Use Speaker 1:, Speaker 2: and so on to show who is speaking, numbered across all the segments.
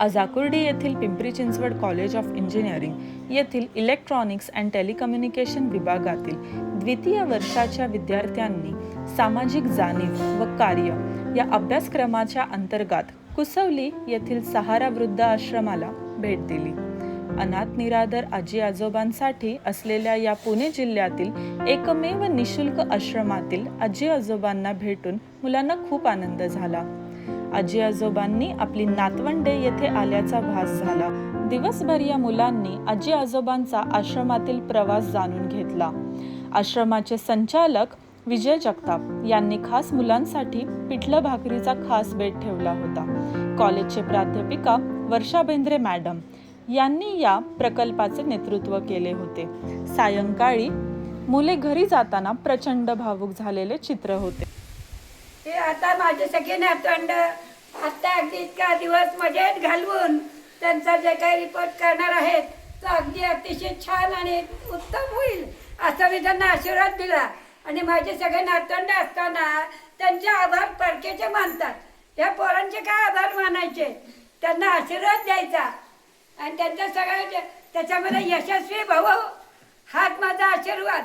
Speaker 1: अजाकुर्डी येथील Pimpri Chinchwad college of engineering येथील electronics and telecommunication विभागातील द्वितीय वर्षाच्या विद्यार्थ्यांनी सामाजिक जाणीव व कार्य या अभ्यासक्रमाच्या अंतर्गत कुसवली येथील सहारा वृद्ध आश्रमाला भेट दिली. अनाथ निरादर आजी आजोबांसाठी असलेल्या या पुणे जिल्ह्यातील एकमेव निशुल्क आश्रमातील आजी आजोबांना भेटून मुलांना खूप आनंद झाला. आजी आजोबांनी आपली नातवंडे येथे आल्याचा भास झाला. दिवसभर या मुलांनी आजी आजोबांचा आश्रमातील प्रवास जाणून घेतला. आश्रमाचे संचालक विजय जगताप यांनी खास मुलांसाठी पिठलं भाकरीचा खास बेट ठेवला होता. कॉलेजचे प्राध्यापिका वर्षा बेंद्रे मॅडम यांनी या प्रकल्पाचे नेतृत्व केले होते. सायंकाळी मुले घरी जाताना प्रचंड भावुक झालेले चित्र होते.
Speaker 2: हे आता माझे सगळे नातवंड आता अगदी इतका दिवस मजेत घालवून त्यांचा जे काही रिपोर्ट करणार आहेत तो अगदी अतिशय छान आणि उत्तम होईल असा मी त्यांना आशीर्वाद दिला. आणि माझे सगळे नातवंड असताना त्यांचे आभार परकेचे मानतात. या पोरांचे काय आभार मानायचे? त्यांना आशीर्वाद द्यायचा. आणि त्यांच्या सगळ्या त्याच्यामध्ये यशस्वी भाऊ हाच माझा आशीर्वाद.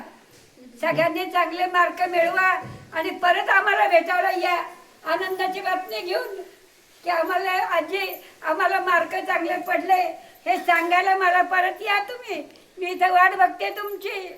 Speaker 2: सगळ्यांनी चांगले मार्क मिळवा आणि परत आम्हाला भेटायला या. आनंदाची बातमी घेऊन की आम्हाला आजी आम्हाला मार्क चांगले पडले. हे सांगायला मला परत या तुम्ही. मी इथं वाट बघते तुमची.